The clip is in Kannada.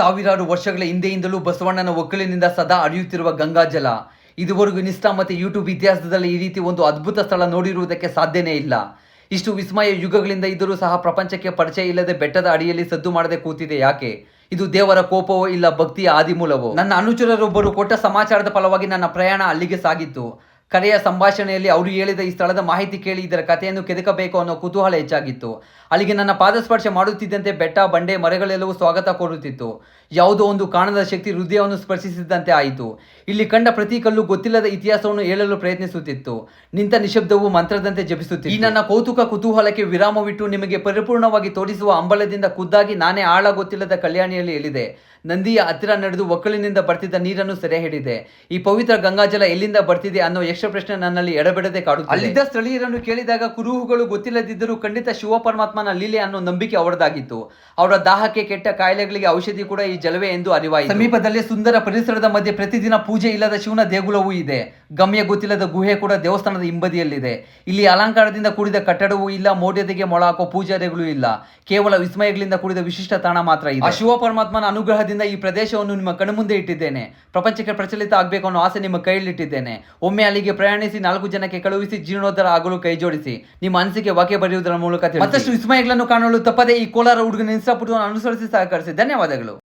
ಸಾವಿರಾರು ವರ್ಷಗಳ ಹಿಂದೆಯಿಂದಲೂ ಬಸವಣ್ಣನ ಒಕ್ಕಲಿನಿಂದ ಸದಾ ಹರಿಯುತ್ತಿರುವ ಗಂಗಾಜಲ ಇದುವರೆಗೂ ನಿಷ್ಠಾ ಮತ್ತು ಯೂಟ್ಯೂಬ್ ಇತಿಹಾಸದಲ್ಲಿ ಈ ರೀತಿ ಒಂದು ಅದ್ಭುತ ಸ್ಥಳ ನೋಡಿರುವುದಕ್ಕೆ ಸಾಧ್ಯನೇ ಇಲ್ಲ. ಇಷ್ಟು ವಿಸ್ಮಯ ಯುಗಗಳಿಂದ ಇದ್ದರೂ ಸಹ ಪ್ರಪಂಚಕ್ಕೆ ಪರಿಚಯ ಇಲ್ಲದೆ ಬೆಟ್ಟದ ಅಡಿಯಲ್ಲಿ ಸದ್ದು ಮಾಡದೆ ಕೂತಿದೆ ಯಾಕೆ? ಇದು ದೇವರ ಕೋಪವೋ ಇಲ್ಲ ಭಕ್ತಿಯ ಆದಿಮೂಲವೋ? ನನ್ನ ಅನುಚರರೊಬ್ಬರು ಕೊಟ್ಟ ಸಮಾಚಾರದ ಫಲವಾಗಿ ನನ್ನ ಪ್ರಯಾಣ ಅಲ್ಲಿಗೆ ಸಾಗಿತ್ತು. ಕರೆಯ ಸಂಭಾಷಣೆಯಲ್ಲಿ ಅವರು ಹೇಳಿದ ಈ ಸ್ಥಳದ ಮಾಹಿತಿ ಕೇಳಿ ಇದರ ಕಥೆಯನ್ನು ಕೆದಕಬೇಕು ಅನ್ನೋ ಕುತೂಹಲ ಹೆಚ್ಚಾಗಿತ್ತು. ಅಲ್ಲಿಗೆ ನನ್ನ ಪಾದಸ್ಪರ್ಶ ಮಾಡುತ್ತಿದ್ದಂತೆ ಬೆಟ್ಟ, ಬಂಡೆ, ಮರಗಳೆಲ್ಲವೂ ಸ್ವಾಗತ ಕೋರುತ್ತಿತ್ತು. ಯಾವುದೋ ಒಂದು ಕಾಣದ ಶಕ್ತಿ ಹೃದಯವನ್ನು ಸ್ಪರ್ಶಿಸಿದಂತೆ ಆಯಿತು. ಇಲ್ಲಿ ಕಂಡ ಪ್ರತಿ ಕಲ್ಲು ಗೊತ್ತಿಲ್ಲದ ಇತಿಹಾಸವನ್ನು ಹೇಳಲು ಪ್ರಯತ್ನಿಸುತ್ತಿತ್ತು. ನಿಂತ ನಿಶಬ್ದವು ಮಂತ್ರದಂತೆ ಜಪಿಸುತ್ತಿತ್ತು. ಈ ನನ್ನ ಕೌತುಕ ಕುತೂಹಲಕ್ಕೆ ವಿರಾಮವಿಟ್ಟು ನಿಮಗೆ ಪರಿಪೂರ್ಣವಾಗಿ ತೋರಿಸುವ ಅಂಬಲದಿಂದ ಖುದ್ದಾಗಿ ನಾನೇ ಆಳ ಗೊತ್ತಿಲ್ಲದ ಕಲ್ಯಾಣಿಯಲ್ಲಿ ಹೇಳಿದೆ ನಂದಿಯ ಹತ್ತಿರ ನಡೆದು ಒಕ್ಕಲಿನಿಂದ ಬರ್ತಿದ್ದ ನೀರನ್ನು ಸೆರೆ ಹಿಡಿದೆ ಈ ಪವಿತ್ರ ಗಂಗಾಜಲ ಎಲ್ಲಿಂದ ಬರ್ತಿದೆ ಅನ್ನೋ ಯಕ್ಷ ಪ್ರಶ್ನೆ ನನ್ನಲ್ಲಿ ಎಡಬಿಡದೆ ಕಾಡು ಅಲ್ಲಿದ್ದ ಸ್ಥಳೀಯರನ್ನು ಕೇಳಿದಾಗ ಕುರುಹುಗಳು ಗೊತ್ತಿಲ್ಲದಿದ್ದರೂ ಖಂಡಿತ ಶಿವ ಪರಮಾತ್ಮನ ಲೀಲೆ ಅನ್ನೋ ನಂಬಿಕೆ ಅವರದಾಗಿತ್ತು. ಅವರ ದಾಹಕ್ಕೆ ಕೆಟ್ಟ ಕಾಯಿಲೆಗಳಿಗೆ ಔಷಧಿ ಕೂಡ ಈ ಜಲವೇ ಎಂದು ಅರಿವಾಯಿತು. ಸಮೀಪದಲ್ಲಿ ಸುಂದರ ಪರಿಸರದ ಮಧ್ಯೆ ಪ್ರತಿದಿನ ಪೂಜೆ ಇಲ್ಲದ ಶಿವನ ದೇಗುಲವೂ ಇದೆ. ಗಮ್ಯ ಗೊತ್ತಿಲ್ಲದ ಗುಹೆ ಕೂಡ ದೇವಸ್ಥಾನದ ಹಿಂಬದಿಯಲ್ಲಿದೆ. ಇಲ್ಲಿ ಅಲಂಕಾರದಿಂದ ಕೂಡಿದ ಕಟ್ಟಡವೂ ಇಲ್ಲ ಮೌಢ್ಯತೆಗೆ ಮೊಳ ಹಾಕೋ ಪೂಜಾರಿಗಳು ಇಲ್ಲ. ಕೇವಲ ವಿಸ್ಮಯಗಳಿಂದ ಕೂಡಿದ ವಿಶಿಷ್ಟ ತಾಣ ಮಾತ್ರ ಇದೆ. ಆ ಶಿವ ಪರಮಾತ್ಮನ ಅನುಗ್ರಹದಿಂದ ಈ ಪ್ರದೇಶವನ್ನು ನಿಮ್ಮ ಕಣ್ಮುಂದೆ ಇಟ್ಟಿದ್ದೇನೆ. ಪ್ರಪಂಚಕ್ಕೆ ಪ್ರಚಲಿತ ಆಗಬೇಕು ಅನ್ನೋ ಆಸೆ ನಿಮ್ಮ ಕೈಯಲ್ಲಿಟ್ಟಿದ್ದೇನೆ. ಒಮ್ಮೆ ಅಲ್ಲಿಗೆ ಪ್ರಯಾಣಿಸಿ ನಾಲ್ಕು ಜನಕ್ಕೆ ಕಳುಹಿಸಿ ಜೀರ್ಣೋದ್ಧಾರ ಆಗಲು ಕೈಜೋಡಿಸಿ ನಿಮ್ಮ ಅನಿಸಿಕೆ ವಾಕ್ಯ ಬರೆಯುವುದರ ಮೂಲಕ. ಮತ್ತಷ್ಟು ವಿಸ್ಮಯಗಳನ್ನು ಕಾಣಲು ತಪ್ಪದೆ ಈ ಕೋಲಾರ ಹುಡುಗನ ಇನ್ಸ್ಟಾಪುಟವನ್ನು ಅನುಸರಿಸಿ ಸಹಕರಿಸಿ. ಧನ್ಯವಾದಗಳು.